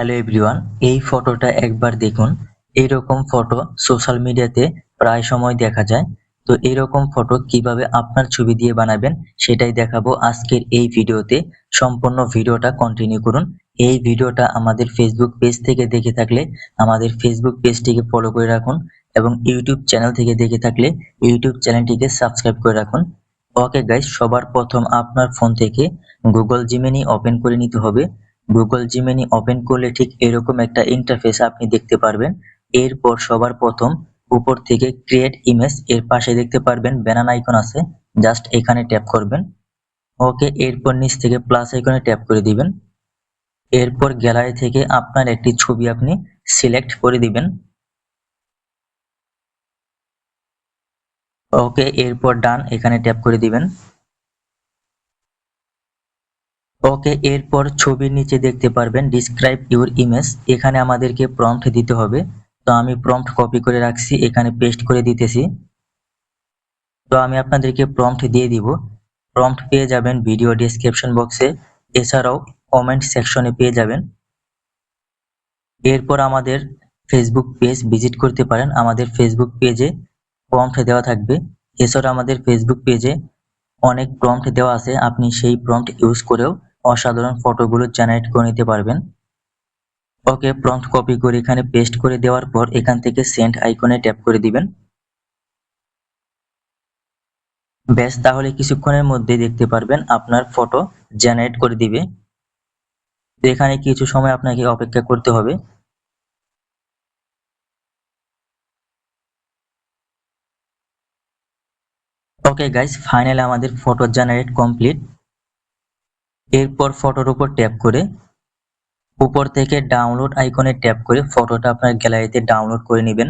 Hello everyone এই ফটোটা একবার দেখুন। এরকম ফটো সোশ্যাল মিডিয়াতে প্রায় সময় দেখা যায়। তো এরকম ফটো কীভাবে আপনার ছবি দিয়ে বানাবেন সেটাই দেখাবো আজকের এই ভিডিওতে। সম্পূর্ণ ভিডিওটা কন্টিনিউ করুন। এই ভিডিওটা আমাদের ফেসবুক পেজ থেকে দেখে থাকলে, আমাদের ফেসবুক পেজটিকে ফলো করে রাখুন এবং ইউটিউব চ্যানেল থেকে দেখে থাকলে ইউটিউব চ্যানেলটিকে সাবস্ক্রাইব করে রাখুন। ওকে গাইস সবার প্রথম আপনার ফোন থেকে গুগল জিমেনি ওপেন করে নিতে হবে। গুগল জিমেনি ওপেন করলে ঠিক এরকম একটা ইন্টারফেস আপনি দেখতে পারবেন। এরপর সবার প্রথম উপর থেকে ক্রিয়েট ইমেজ এর পাশে দেখতে পারবেন ব্যানান আইকন আছে জাস্ট এখানে ট্যাপ করবেন। ওকে এরপর নিচ থেকে প্লাস আইকনে ট্যাপ করে দিবেন। এরপর গ্যালারি থেকে আপনার একটি ছবি আপনি সিলেক্ট করে দিবেন। ওকে এরপর ডান এখানে ট্যাপ করে দিবেন। ওকে এরপর ছবির নিচে দেখতে পারবেন ডিসক্রাইব ইউর ইমেজ এখানে আমাদেরকে প্রম্পট দিতে হবে। তো আমি প্রম্পট কপি করে রাখছি, এখানে পেস্ট করে দিতেছি। তো আমি আপনাদেরকে প্রম্পট দিয়ে দিব। প্রম্পট পেয়ে যাবেন ভিডিও ডিসক্রিপশন বক্সে এছাড়াও কমেন্ট সেকশনে পেয়ে যাবেন। এরপর আমাদের ফেসবুক পেজ ভিজিট করতে পারেন। আমাদের ফেসবুক পেজে প্রম্পট দেওয়া থাকবে। এছাড়া আমাদের ফেসবুক পেজে অনেক প্রম্পট দেওয়া আছে। আপনি সেই প্রম্পট ইউজ করেও অসাধারণ ফটোগুলো জেনারেট করে নিতে পারবেন। ওকে প্রম্পট কপি করে এখানে পেস্ট করে দেওয়ার পর এখান থেকে সেন্ড আইকনে ট্যাপ করে দিবেন। ব্যাস, তাহলে কিছুক্ষণের মধ্যে দেখতে পারবেন আপনার ফটো জেনারেট করে দিবে। এখানে কিছু সময় আপনাকে অপেক্ষা করতে হবে। ওকে গাইস ফাইনাল আমাদের ফটো জেনারেট কমপ্লিট এরপর ফটোর উপর ট্যাপ করে উপর থেকে ডাউনলোড আইকনে ট্যাপ করে ফটোটা আপনার গ্যালারিতে ডাউনলোড করে নেবেন।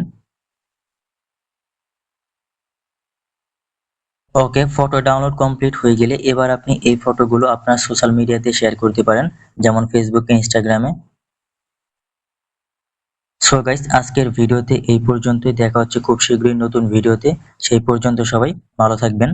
ওকে ফটো ডাউনলোড কমপ্লিট হয়ে গেলে এবার আপনি এই ফটোগুলো আপনার সোশ্যাল মিডিয়াতে শেয়ার করতে পারেন, যেমন ফেসবুকে ইনস্টাগ্রামে সো গাইস আজকের ভিডিওতে এই পর্যন্তই। দেখা হচ্ছে খুব শীঘ্রই নতুন ভিডিওতে সেই পর্যন্ত সবাই ভালো থাকবেন।